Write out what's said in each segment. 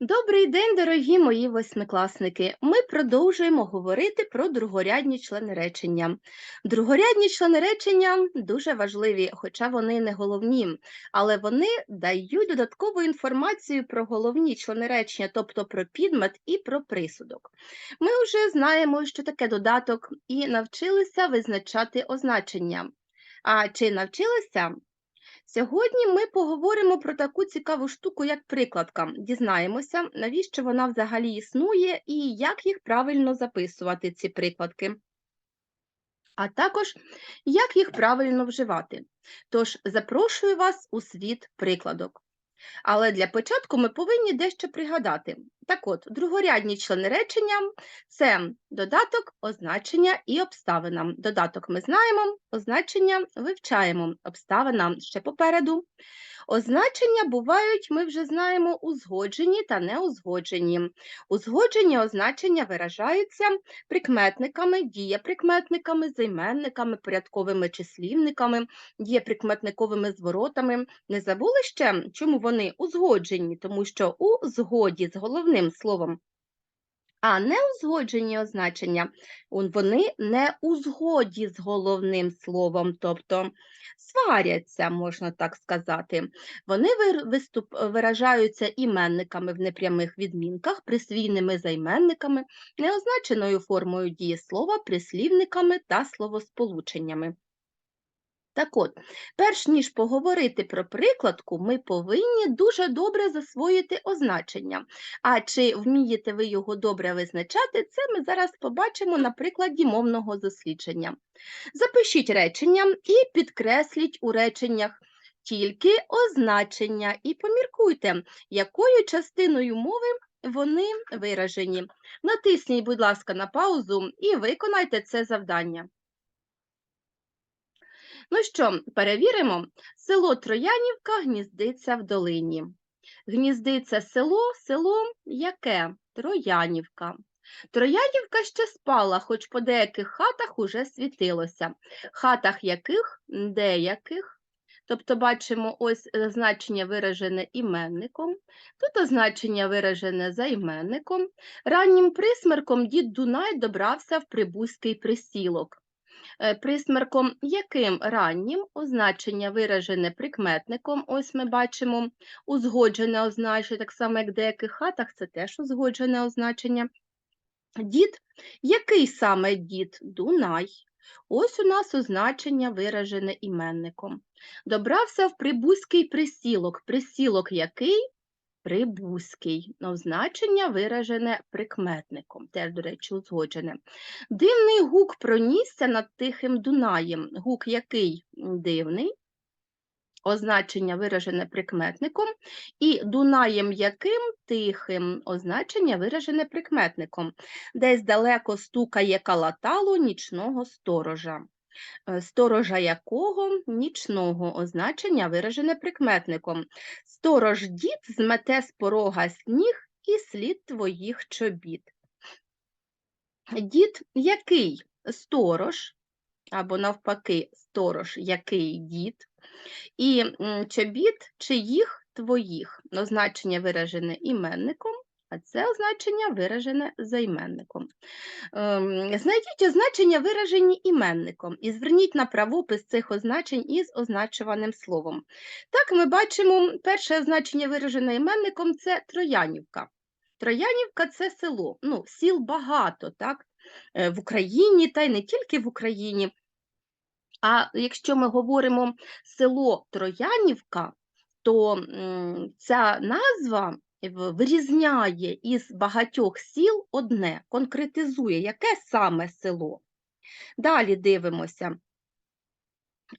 Добрий день, дорогі мої восьмикласники. Ми продовжуємо говорити про другорядні члени речення. Другорядні члени речення дуже важливі, хоча вони не головні, але вони дають додаткову інформацію про головні члени речення, тобто про підмет і про присудок. Ми вже знаємо, що таке додаток, і навчилися визначати означення. А чи навчилися? Сьогодні ми поговоримо про таку цікаву штуку, як прикладка. Дізнаємося, навіщо вона взагалі існує і як їх правильно записувати, ці прикладки, а також як їх правильно вживати. Тож запрошую вас у світ прикладок. Але для початку ми повинні дещо пригадати. Так от, другорядні члени речення це додаток, означення і обставина. Додаток ми знаємо, означення вивчаємо, обставина ще попереду. Означення бувають, ми вже знаємо, узгоджені та неузгоджені. Узгоджені означення виражаються прикметниками, дієприкметниками, займенниками, порядковими числівниками, дієприкметниковими зворотами. Не забули ще, чому вони узгоджені? Тому що у згоді з головним словом а неузгоджені означення, вони не у згоді з головним словом, тобто сваряться, можна так сказати. Вони виступ, виражаються іменниками в непрямих відмінках, присвійними займенниками, неозначеною формою дієслова, прислівниками та словосполученнями. Так от, перш ніж поговорити про прикладку, ми повинні дуже добре засвоїти означення. А чи вмієте ви його добре визначати, це ми зараз побачимо на прикладі мовного дослідження. Запишіть речення і підкресліть у реченнях тільки означення і поміркуйте, якою частиною мови вони виражені. Натисніть, будь ласка, на паузу і виконайте це завдання. Ну що, перевіримо. Село Троянівка гніздиться в долині. Гніздиться село, село яке? Троянівка. Троянівка ще спала, хоч по деяких хатах уже світилося. Хатах яких? Деяких. Тобто бачимо ось значення виражене іменником, тут означення виражене займенником. Раннім присмерком дід Дунай добрався в Прибузький присілок. Е, Присмерком яким раннім означення виражене прикметником, ось ми бачимо узгоджене означення, так само як в деяких хатах, це теж узгоджене означення. Дід, який саме дід? Дунай. Ось у нас означення виражене іменником. Добрався в Прибузький присілок. Присілок який? Прибузький. Означення виражене прикметником, теж, до речі, узгоджене. Дивний гук пронісся над Тихим Дунаєм. Гук який дивний, означення виражене прикметником, і Дунаєм яким тихим, означення виражене прикметником. Десь далеко стукає калатало нічного сторожа. Е, Сторожа якого нічного означення виражене прикметником. Сторож дід змете з порога сніг і слід твоїх чобіт. Дід який сторож, або навпаки, сторож який дід, і чобіт чиїх твоїх. Означення виражене іменником, а це означення виражене займенником. Ем, Знайдіть означення, виражені іменником, і зверніть на правопис цих означень із означуваним словом. Так, ми бачимо, перше означення, виражене іменником, це Троянівка. Троянівка це село. Ну, сіл багато, так? е, В Україні, та й не тільки в Україні. А якщо ми говоримо село Троянівка, то ця назва вирізняє із багатьох сіл одне, конкретизує, яке саме село. Далі дивимося.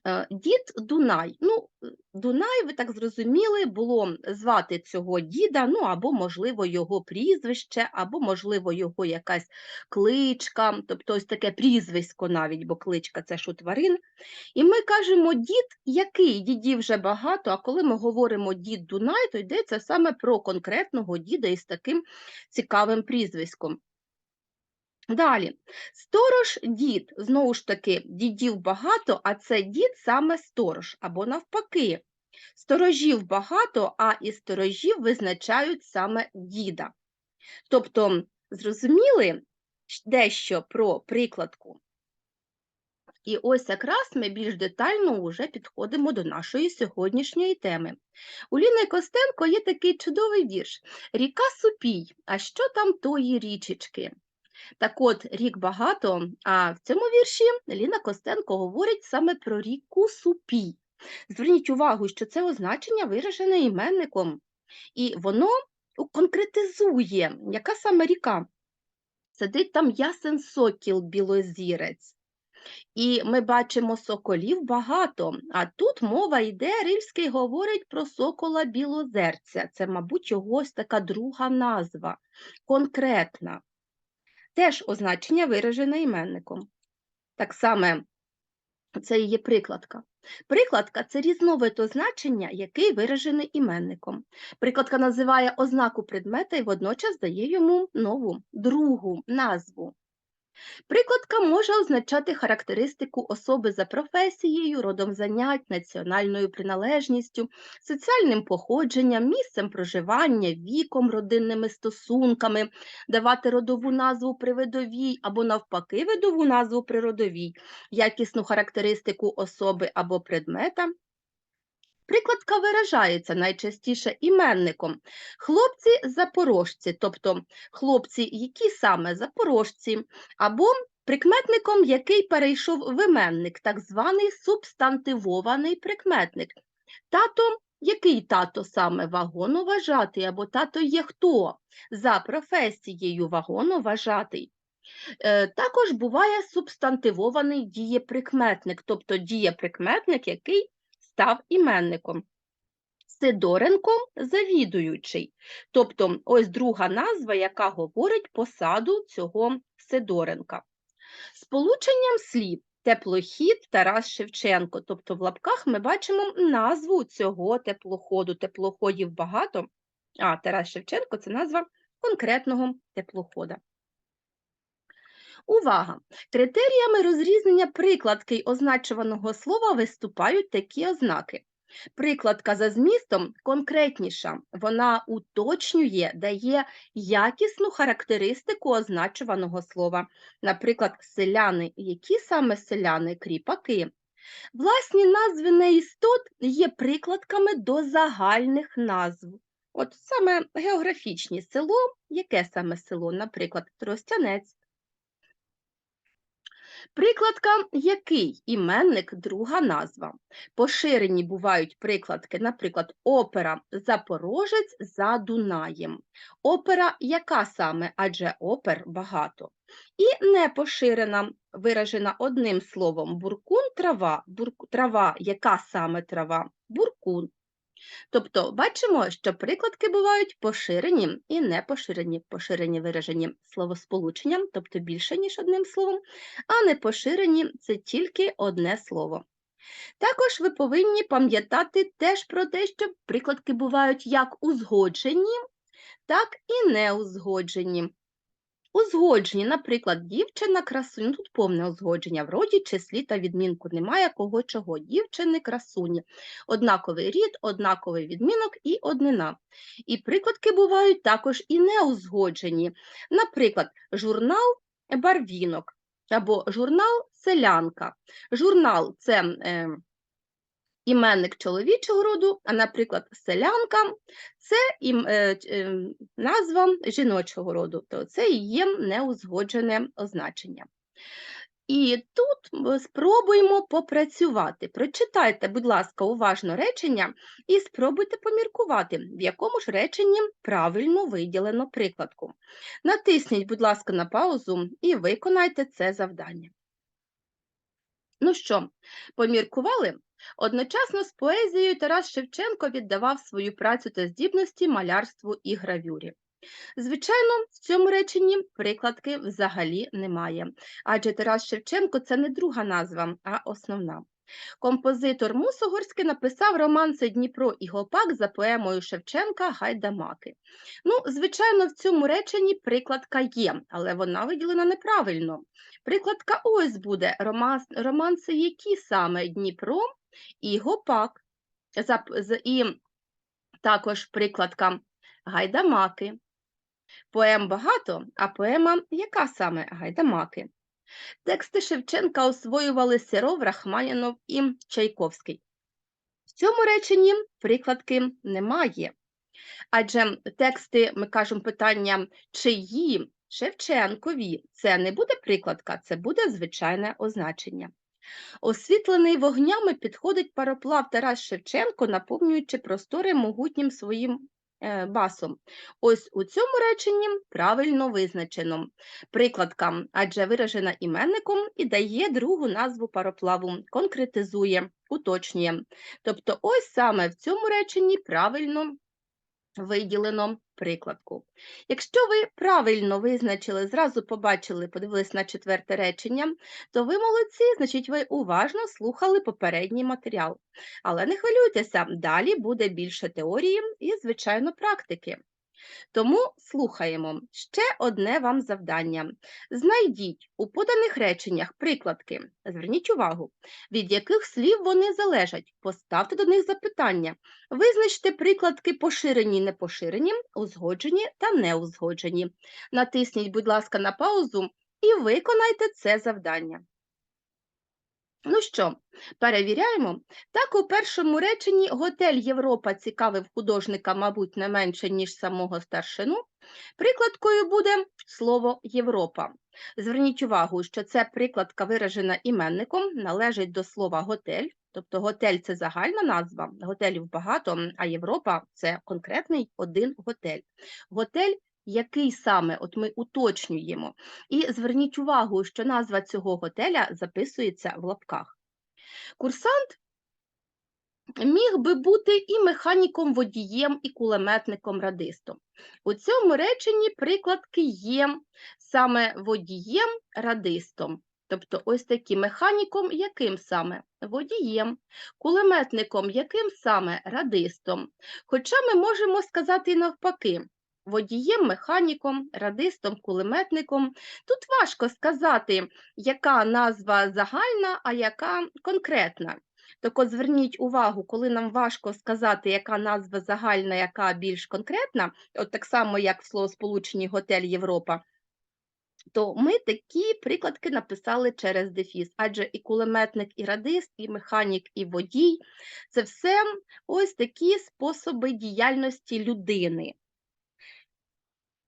Е, Дід Дунай. Ну, Дунай, ви так зрозуміли, було звати цього діда, ну або, можливо, його прізвище, або, можливо, його якась кличка, тобто ось таке прізвисько навіть, бо кличка це ж у тварин. І ми кажемо дід, який дідів вже багато, а коли ми говоримо дід Дунай, то йдеться саме про конкретного діда із таким цікавим прізвиськом. Далі, сторож дід, знову ж таки, дідів багато, а це дід саме сторож, або навпаки. Сторожів багато, а із сторожів визначають саме діда. Тобто, зрозуміли дещо про прикладку. І ось якраз ми більш детально вже підходимо до нашої сьогоднішньої теми. У Ліни Костенко є такий чудовий вірш Ріка Супій, а що там тої річечки? Так от, рік багато, а в цьому вірші Ліна Костенко говорить саме про ріку Супій. Зверніть увагу, що це означення виражене іменником, і воно конкретизує, яка саме ріка. Сидить там ясен сокіл білозірець. І ми бачимо соколів багато, а тут мова йде, Рильський говорить про сокола білозерця. Це, мабуть, його ось така друга назва, конкретна. Теж означення виражене іменником. Так само це і є прикладка. Прикладка це різновид означення, який виражений іменником. Прикладка називає ознаку предмета і водночас дає йому нову, другу назву. Прикладка може означати характеристику особи за професією, родом занять, національною приналежністю, соціальним походженням, місцем проживання, віком, родинними стосунками, давати родову назву при видовій або навпаки видову назву при родовій, якісну характеристику особи або предмета. Прикладка виражається найчастіше іменником хлопці-запорожці, тобто хлопці, які саме запорожці, або прикметником, який перейшов в іменник, так званий субстантивований прикметник. Тато, який тато саме вагоноважатий, або тато є хто за професією вагоноважатий. Е, Також буває субстантивований дієприкметник, тобто дієприкметник, який став іменником. Сидоренко завідуючий. Тобто ось друга назва, яка говорить посаду цього Сидоренка. Сполученням слів теплохід Тарас Шевченко. Тобто в лапках ми бачимо назву цього теплоходу. Теплоходів багато, а Тарас Шевченко це назва конкретного теплохода. Увага! Критеріями розрізнення прикладки означуваного слова виступають такі ознаки. Прикладка за змістом конкретніша, вона уточнює, дає якісну характеристику означуваного слова. Наприклад, селяни, які саме селяни, кріпаки. Власні назви неістот є прикладками до загальних назв. От саме географічні село, яке саме село, наприклад, Тростянець. Прикладка який іменник друга назва. Поширені бувають прикладки, наприклад, опера Запорожець за Дунаєм. Опера яка саме, адже опер багато. І непоширена, виражена одним словом буркун трава, бурк, трава, яка саме трава, буркун. Тобто бачимо, що прикладки бувають поширені і непоширені. Поширені виражені словосполученням, тобто більше, ніж одним словом, а непоширені це тільки одне слово. Також ви повинні пам'ятати теж про те, що прикладки бувають як узгоджені, так і неузгоджені. Узгоджені, наприклад, дівчина красуня, тут повне узгодження, в роді, числі та відмінку немає кого чого, дівчини красуні, однаковий рід, однаковий відмінок і однина. І прикладки бувають також і неузгоджені, наприклад, журнал барвінок або журнал селянка. Журнал це е, іменник чоловічого роду, а, наприклад, селянка це ім, е, е, назва жіночого роду, то це і є неузгоджене означення. І тут спробуємо попрацювати. Прочитайте, будь ласка, уважно речення і спробуйте поміркувати, в якому ж реченні правильно виділено прикладку. Натисніть, будь ласка, на паузу і виконайте це завдання. Ну що, поміркували? Одночасно з поезією Тарас Шевченко віддавав свою працю та здібності малярству і гравюрі. Звичайно, в цьому реченні прикладки взагалі немає, адже Тарас Шевченко це не друга назва, а основна. Композитор Мусогорський написав романси Дніпро і Гопак за поемою Шевченка Гайдамаки. Ну, звичайно, в цьому реченні прикладка є, але вона виділена неправильно. Прикладка ось буде романс, романси, які саме Дніпро і Гопак. і також прикладка гайдамаки. Поем багато, а поема яка саме гайдамаки? Тексти Шевченка освоювали Сіров, Рахманінов і Чайковський. В цьому реченні прикладки немає. Адже тексти, ми кажемо питання чиї, Шевченкові, це не буде прикладка, це буде звичайне означення. Освітлений вогнями підходить пароплав Тарас Шевченко, наповнюючи простори могутнім своїм е, басом. Ось у цьому реченні правильно визначено прикладка, адже виражена іменником і дає другу назву пароплаву, конкретизує, уточнює. Тобто, ось саме в цьому реченні правильно виділено прикладку. Якщо ви правильно визначили, зразу побачили, подивились на четверте речення, то ви молодці, значить, ви уважно слухали попередній матеріал. Але не хвилюйтеся, далі буде більше теорії і, звичайно, практики. Тому слухаємо ще одне вам завдання. Знайдіть у поданих реченнях прикладки. Зверніть увагу, від яких слів вони залежать. Поставте до них запитання. Визначте прикладки поширені, непоширені, узгоджені та неузгоджені. Натисніть, будь ласка, на паузу і виконайте це завдання. Ну що, перевіряємо. Так, у першому реченні готель Європа цікавив художника, мабуть, не менше, ніж самого старшину. Прикладкою буде слово Європа. Зверніть увагу, що це прикладка виражена іменником, належить до слова готель. Тобто готель це загальна назва, готелів багато, а Європа це конкретний один готель. Готель який саме, от ми уточнюємо. І зверніть увагу, що назва цього готеля записується в лапках. Курсант міг би бути і механіком, водієм, і кулеметником радистом. У цьому реченні прикладки є саме водієм, радистом. Тобто ось такі механіком, яким саме водієм, кулеметником, яким саме радистом. Хоча ми можемо сказати і навпаки, водієм, механіком, радистом, кулеметником. Тут важко сказати, яка назва загальна, а яка конкретна. Так зверніть увагу, коли нам важко сказати, яка назва загальна, яка більш конкретна, от так само, як в словосполученні Готель Європа, то ми такі прикладки написали через дефіс, адже і кулеметник, і радист, і механік, і водій це все ось такі способи діяльності людини.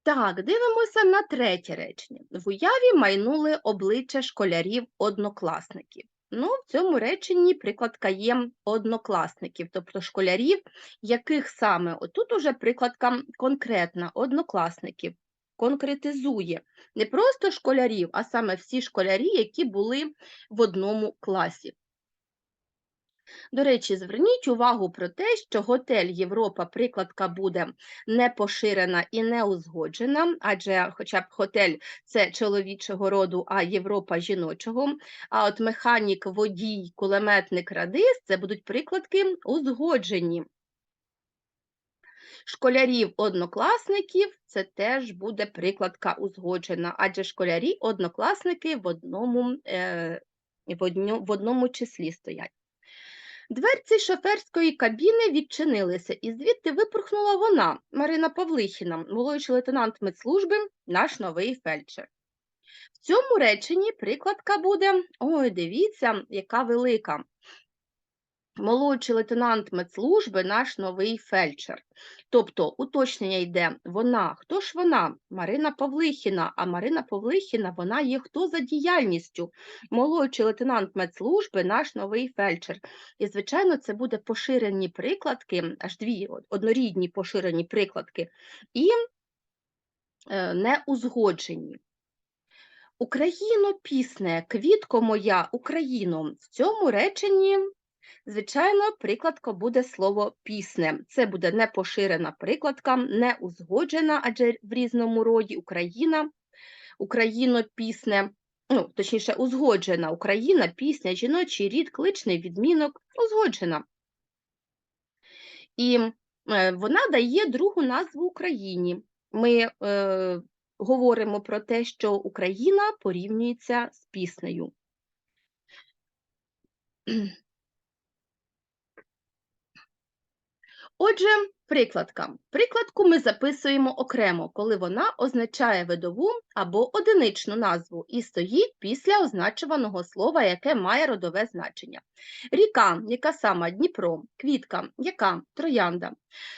Так, дивимося на третє речення. В уяві майнули обличчя школярів-однокласників. Ну, в цьому реченні прикладка є однокласників, тобто школярів, яких саме отут уже прикладка конкретна однокласників, конкретизує не просто школярів, а саме всі школярі, які були в одному класі. До речі, зверніть увагу про те, що готель Європа прикладка буде не поширена і не узгоджена, адже хоча б готель це чоловічого роду, а Європа жіночого. А от механік, водій, кулеметник, радист це будуть прикладки узгоджені. Школярів однокласників це теж буде прикладка узгоджена, адже школярі однокласники в одному, е, в, одному числі стоять. Дверці шоферської кабіни відчинилися, і звідти випорхнула вона, Марина Павлихіна, молодший лейтенант медслужби, наш новий фельдшер. В цьому реченні прикладка буде: ой, дивіться, яка велика. Молодший лейтенант медслужби, наш новий фельдшер. Тобто уточнення йде вона. Хто ж вона? Марина Павлихіна. А Марина Павлихіна вона є хто за діяльністю? Молодший лейтенант медслужби, наш новий фельдшер. І, звичайно, це буде поширені прикладки, аж дві однорідні поширені прикладки, і е, неузгоджені. Україно пісне, квітко моя, Україно. В цьому реченні Звичайно, прикладка буде слово пісне. Це буде не поширена прикладка, не узгоджена, адже в різному роді Україна, Україно пісне, ну, точніше, узгоджена Україна, пісня, жіночий рід, кличний відмінок, узгоджена. І е, вона дає другу назву Україні. Ми е, говоримо про те, що Україна порівнюється з піснею. Отже, прикладка. Прикладку ми записуємо окремо, коли вона означає видову або одиничну назву і стоїть після означуваного слова, яке має родове значення. Ріка, яка сама Дніпро, квітка, яка троянда.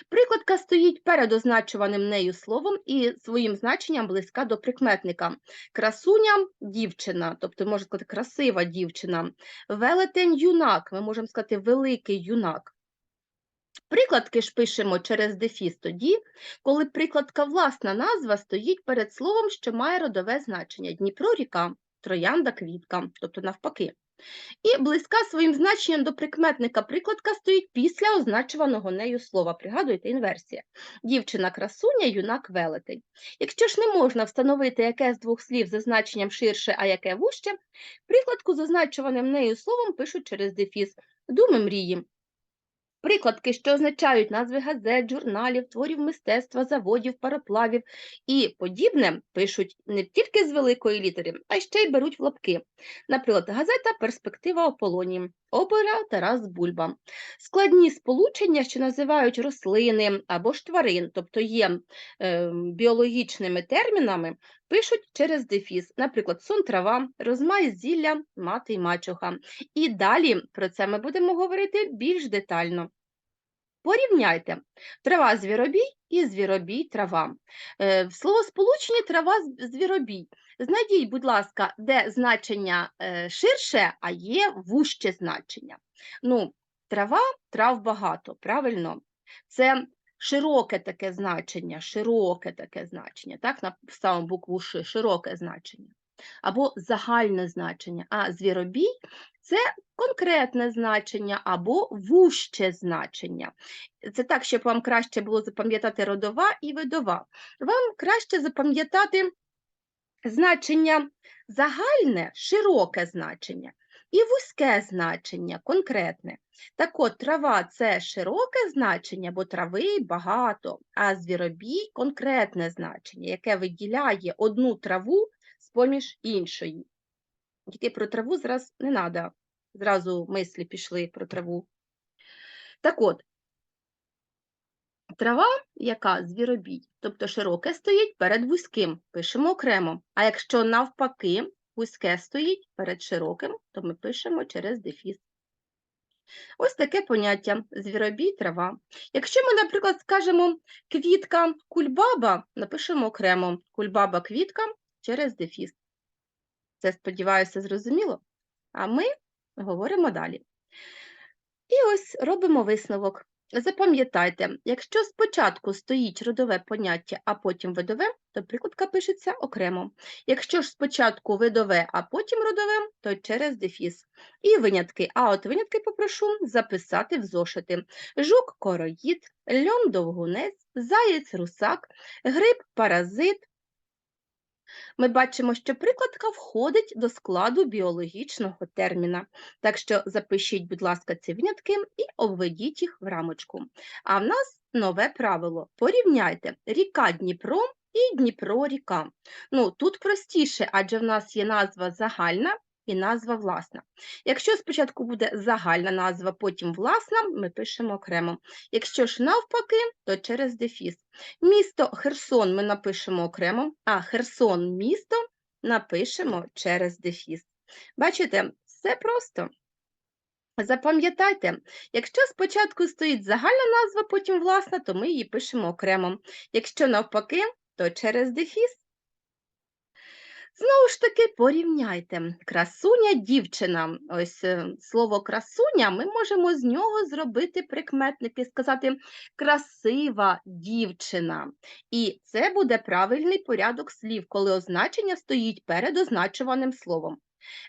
Прикладка стоїть перед означуваним нею словом і своїм значенням близька до прикметника. Красуня дівчина, тобто можна сказати красива дівчина. Велетень юнак, ми можемо сказати великий юнак. Прикладки ж пишемо через дефіс тоді, коли прикладка власна назва стоїть перед словом, що має родове значення Дніпро ріка, троянда квітка, тобто навпаки. І близька своїм значенням до прикметника прикладка стоїть після означуваного нею слова. Пригадуєте, інверсія. Дівчина красуня, юнак велетень. Якщо ж не можна встановити яке з двох слів за значенням ширше, а яке вужче, прикладку з означуваним нею словом пишуть через дефіс. Думи мрії. Прикладки, що означають назви газет, журналів, творів мистецтва, заводів, пароплавів і подібне, пишуть не тільки з великої літери, а ще й беруть в лапки. Наприклад, газета Перспектива Ополонії, опера Тарас Бульба. Складні сполучення, що називають рослини або ж тварин, тобто є е, біологічними термінами, пишуть через дефіс, наприклад, сон трава, розмай зілля, мати й мачуха. І далі про це ми будемо говорити більш детально. Порівняйте трава звіробій і звіробій трава. Е, В словосполученні трава звіробій. Знайдіть, будь ласка, де значення е, ширше, а є вужче значення. Ну, трава, трав багато, правильно? Це широке таке значення, широке таке значення, так, на ставимо букву Ш, широке значення. Або загальне значення, а звіробій це конкретне значення або вужче значення. Це так, щоб вам краще було запам'ятати родова і видова. Вам краще запам'ятати значення загальне, широке значення, і вузьке значення, конкретне. Так от, трава це широке значення, бо трави багато, а звіробій конкретне значення, яке виділяє одну траву з-поміж іншої. Тільки про траву зараз не треба. Зразу мислі пішли про траву. Так от, трава, яка звіробій, тобто широке стоїть перед вузьким, пишемо окремо. А якщо навпаки вузьке стоїть перед широким, то ми пишемо через дефіс. Ось таке поняття звіробій трава. Якщо ми, наприклад, скажемо квітка кульбаба, напишемо окремо кульбаба квітка через дефіс. Це, сподіваюся, зрозуміло? А ми говоримо далі. І ось робимо висновок. Запам'ятайте, якщо спочатку стоїть родове поняття, а потім видове, то прикладка пишеться окремо. Якщо ж спочатку видове, а потім родове, то через дефіс. І винятки. А от винятки попрошу записати в зошити. Жук короїд, льон довгунець, заєць русак, гриб паразит, ми бачимо, що прикладка входить до складу біологічного терміна. Так що запишіть, будь ласка, ці винятки і обведіть їх в рамочку. А в нас нове правило. Порівняйте ріка Дніпро і Дніпро ріка. Ну, тут простіше, адже в нас є назва загальна і назва власна. Якщо спочатку буде загальна назва, потім власна, ми пишемо окремо. Якщо ж навпаки, то через дефіс. Місто Херсон ми напишемо окремо, а Херсон місто напишемо через дефіс. Бачите, все просто. Запам'ятайте, якщо спочатку стоїть загальна назва, потім власна, то ми її пишемо окремо. Якщо навпаки, то через дефіс. Знову ж таки, порівняйте. Красуня дівчина. Ось е, слово красуня ми можемо з нього зробити прикметник і сказати красива дівчина. І це буде правильний порядок слів, коли означення стоїть перед означуваним словом.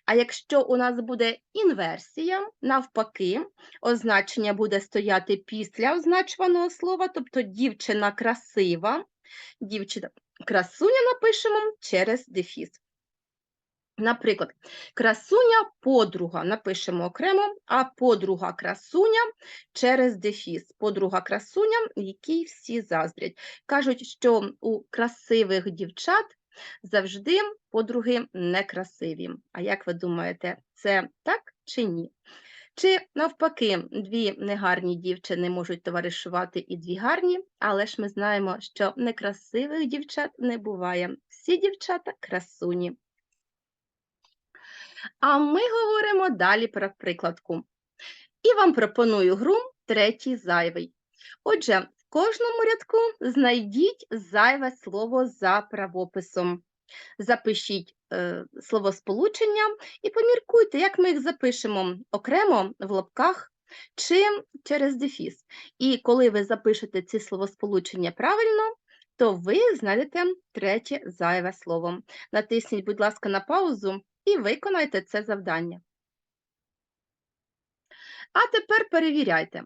А якщо у нас буде інверсія, навпаки, означення буде стояти після означуваного слова, тобто дівчина красива, дівчина красуня напишемо через дефіс. Наприклад, красуня подруга напишемо окремо, а подруга красуня через дефіс. Подруга красуня, якій всі заздрять. Кажуть, що у красивих дівчат завжди подруги некрасиві. А як ви думаєте, це так чи ні? Чи навпаки, дві негарні дівчини можуть товаришувати і дві гарні, але ж ми знаємо, що некрасивих дівчат не буває. Всі дівчата красуні. А ми говоримо далі про прикладку. І вам пропоную гру третій зайвий. Отже, в кожному рядку знайдіть зайве слово за правописом. Запишіть е, словосполучення і поміркуйте, як ми їх запишемо окремо в лапках чи через дефіс. І коли ви запишете ці словосполучення правильно, то ви знайдете третє зайве слово. Натисніть, будь ласка, на паузу і виконайте це завдання. А тепер перевіряйте.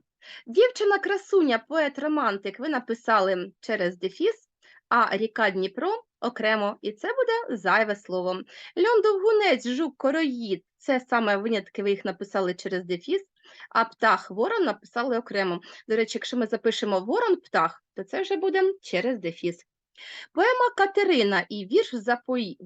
Дівчина красуня, поет романтик ви написали через дефіс, а ріка Дніпро окремо, і це буде зайве слово. Льон довгунець, жук, короїд це саме винятки, ви їх написали через дефіс, а птах ворон написали окремо. До речі, якщо ми запишемо ворон птах, то це вже буде через дефіс. Поема Катерина і вірш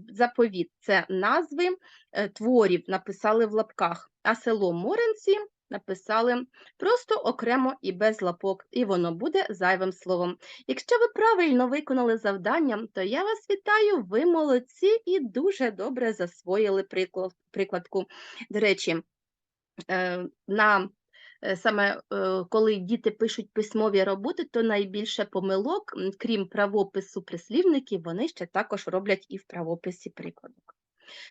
Заповіт це назви е, творів, написали в лапках, а село Моренці написали просто окремо і без лапок, і воно буде зайвим словом. Якщо ви правильно виконали завдання, то я вас вітаю, ви молодці і дуже добре засвоїли приклад, прикладку. До речі, е, на е, саме е, коли діти пишуть письмові роботи, то найбільше помилок, крім правопису прислівників, вони ще також роблять і в правописі прикладок.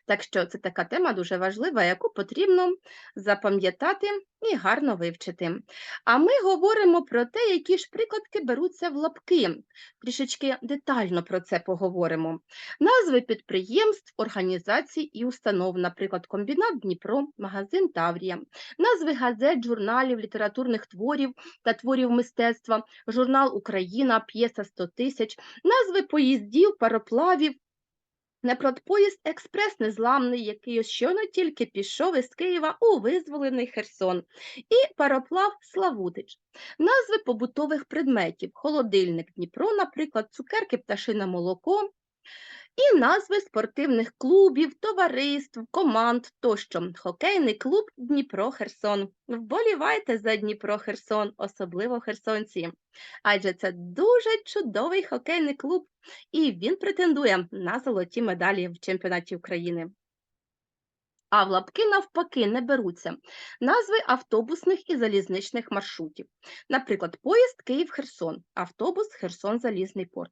Так що це така тема дуже важлива, яку потрібно запам'ятати і гарно вивчити. А ми говоримо про те, які ж прикладки беруться в лапки. Трішечки детально про це поговоримо. Назви підприємств, організацій і установ, наприклад, комбінат Дніпро, магазин Таврія, назви газет, журналів, літературних творів та творів мистецтва, журнал Україна, п'єса 100 тисяч, назви поїздів, пароплавів. Наприклад, поїзд експрес незламний, який щойно тільки пішов із Києва у визволений Херсон, і пароплав Славутич, назви побутових предметів, холодильник Дніпро, наприклад, цукерки, пташине молоко, і назви спортивних клубів, товариств, команд тощо. Хокейний клуб Дніпро Херсон. Вболівайте за Дніпро Херсон, особливо херсонці. Адже це дуже чудовий хокейний клуб, і він претендує на золоті медалі в чемпіонаті України. А в лапки навпаки не беруться назви автобусних і залізничних маршрутів. Наприклад, поїзд Київ-Херсон, автобус Херсон-Залізний порт.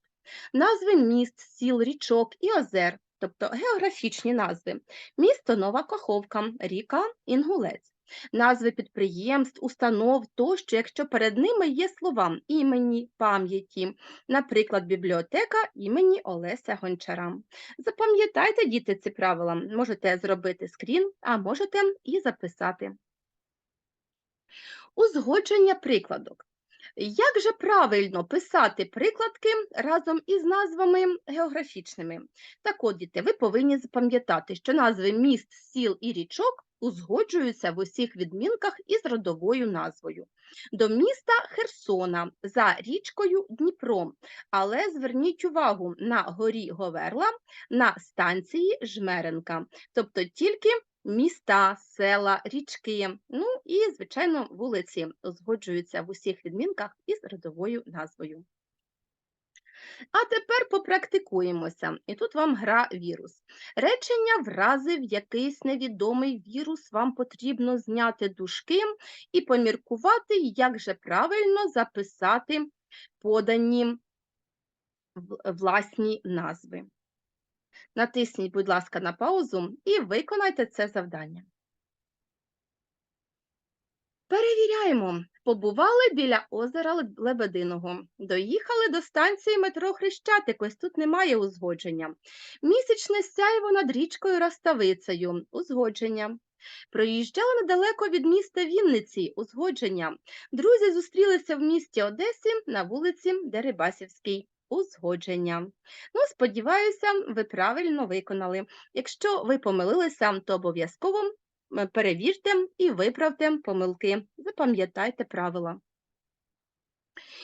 Назви міст, сіл, річок і озер, тобто географічні назви. Місто Нова Каховка, ріка Інгулець. Назви підприємств, установ тощо, якщо перед ними є слова імені, пам'яті, наприклад, бібліотека імені Олеся Гончара. Запам'ятайте, діти, ці правила. Можете зробити скрін, а можете і записати. Узгодження прикладок. Як же правильно писати прикладки разом із назвами географічними? Так от, діти, ви повинні запам'ятати, що назви міст, сіл і річок узгоджуються в усіх відмінках із родовою назвою. До міста Херсона за річкою Дніпро, але зверніть увагу на горі Говерла на станції Жмеренка, тобто тільки міста, села, річки, ну і, звичайно, вулиці узгоджуються в усіх відмінках із родовою назвою. А тепер попрактикуємося. І тут вам гра вірус. Речення вразив якийсь невідомий вірус, вам потрібно зняти дужки і поміркувати, як же правильно записати подані власні назви. Натисніть, будь ласка, на паузу і виконайте це завдання. Перевіряємо. Побували біля озера Лебединого. Доїхали до станції метро Хрещатик. Ось тут немає узгодження. Місячне сяйво над річкою Раставицею. Узгодження. Проїжджали недалеко від міста Вінниці. Узгодження. Друзі зустрілися в місті Одесі на вулиці Дерибасівській. Узгодження. Ну, сподіваюся, ви правильно виконали. Якщо ви помилилися, то обов'язково перевірте і виправте помилки. Запам'ятайте правила.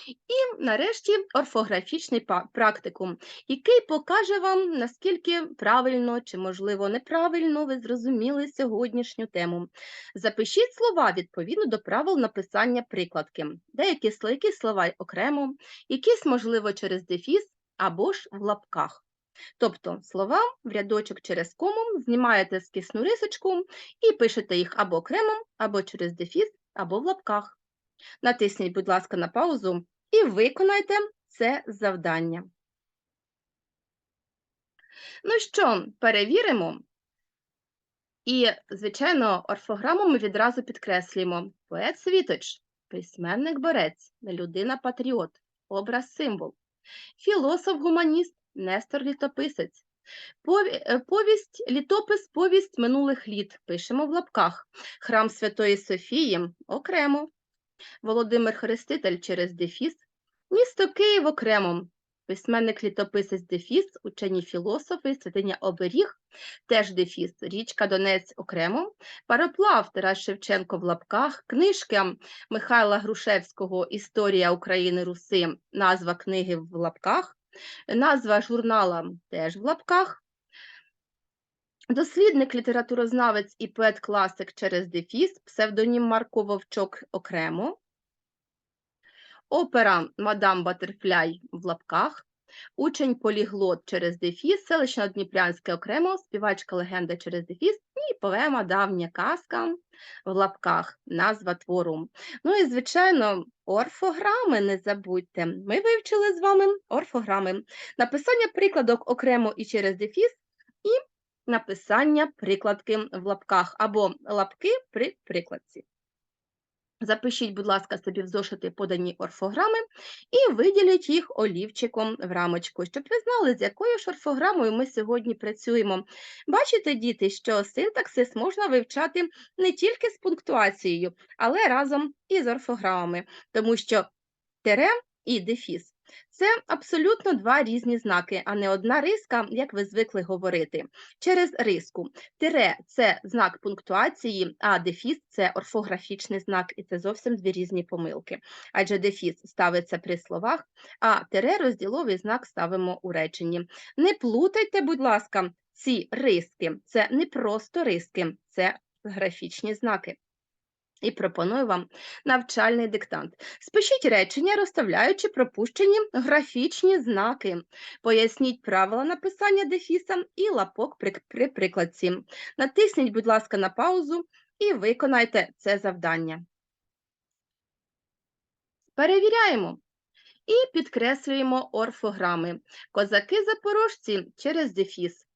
І нарешті орфографічний практикум, який покаже вам, наскільки правильно чи, можливо, неправильно ви зрозуміли сьогоднішню тему. Запишіть слова відповідно до правил написання прикладки. Деякі сл- слова окремо, якісь, можливо, через дефіс або ж в лапках. Тобто слова в рядочок через кому знімаєте скисну рисочку і пишете їх або окремо, або через дефіс, або в лапках. Натисніть, будь ласка, на паузу і виконайте це завдання. Ну що, перевіримо. І, звичайно, орфограму ми відразу підкреслюємо. Поет Світоч, письменник борець, людина-патріот, образ символ, філософ-гуманіст, Нестор літописець. Е, Повість, літопис, повість минулих літ. Пишемо в лапках. Храм Святої Софії окремо. Володимир Хреститель через дефіс. Місто Київ окремо. Письменник літописець дефіс, учені філософи, святиня оберіг, теж дефіс, річка Донець окремо, пароплав Тарас Шевченко в лапках, книжка Михайла Грушевського Історія України Руси, назва книги в лапках, назва журнала теж в лапках. Дослідник, літературознавець і поет-класик через дефіс, псевдонім Марко Вовчок окремо. Опера Мадам Батерфляй в лапках, учень поліглот через дефіс, селище Дніпрянське окремо, співачка легенда через дефіс і поема Давня казка в лапках, назва твору. Ну і, звичайно, орфограми не забудьте. Ми вивчили з вами орфограми. Написання прикладок окремо і через дефіс, і написання прикладки в лапках або лапки при прикладці. Запишіть, будь ласка, собі в зошити подані орфограми і виділіть їх олівчиком в рамочку, щоб ви знали, з якою ж орфограмою ми сьогодні працюємо. Бачите, діти, що синтаксис можна вивчати не тільки з пунктуацією, але разом і з орфограмами, тому що тере і дефіс це абсолютно два різні знаки, а не одна риска, як ви звикли говорити. Через риску. Тире це знак пунктуації, а дефіс це орфографічний знак, і це зовсім дві різні помилки. Адже дефіс ставиться при словах, а тире розділовий знак ставимо у реченні. Не плутайте, будь ласка, ці риски. Це не просто риски, це графічні знаки. І пропоную вам навчальний диктант. Спишіть речення, розставляючи пропущені графічні знаки. Поясніть правила написання дефіса і лапок при, при прикладці. Натисніть, будь ласка, на паузу і виконайте це завдання. Перевіряємо і підкреслюємо орфограми. Козаки-запорожці через дефіс.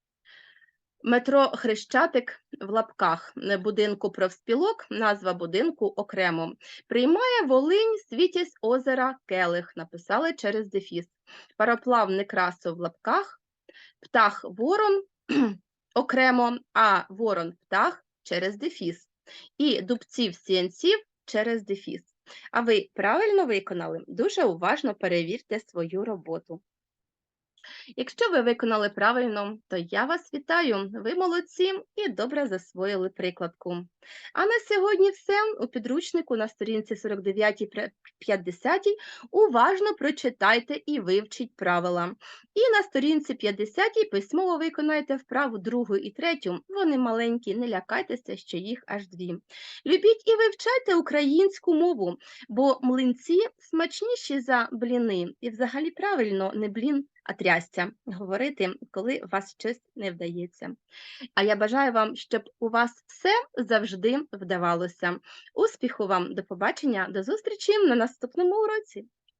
Метро Хрещатик в лапках е, будинку профспілок, назва будинку окремо. Приймає Волинь, світязь озера Келих, написали через дефіс. Пароплав Некрасов в лапках, птах ворон окремо, а ворон птах через дефіс. І дубців сіянців через дефіс. А ви правильно виконали? Дуже уважно перевірте свою роботу. Якщо ви виконали правильно, то я вас вітаю. Ви молодці і добре засвоїли прикладку. А на сьогодні все у підручнику на сторінці 49-50 уважно прочитайте і вивчіть правила. І на сторінці 50 письмово виконайте вправу другу і третю. Вони маленькі, не лякайтеся, що їх аж дві. Любіть і вивчайте українську мову, бо млинці смачніші за бліни. І взагалі правильно не блін, трясця говорити, коли у вас щось не вдається. А я бажаю вам, щоб у вас все завжди вдавалося. Успіху вам, до побачення, до зустрічі на наступному уроці!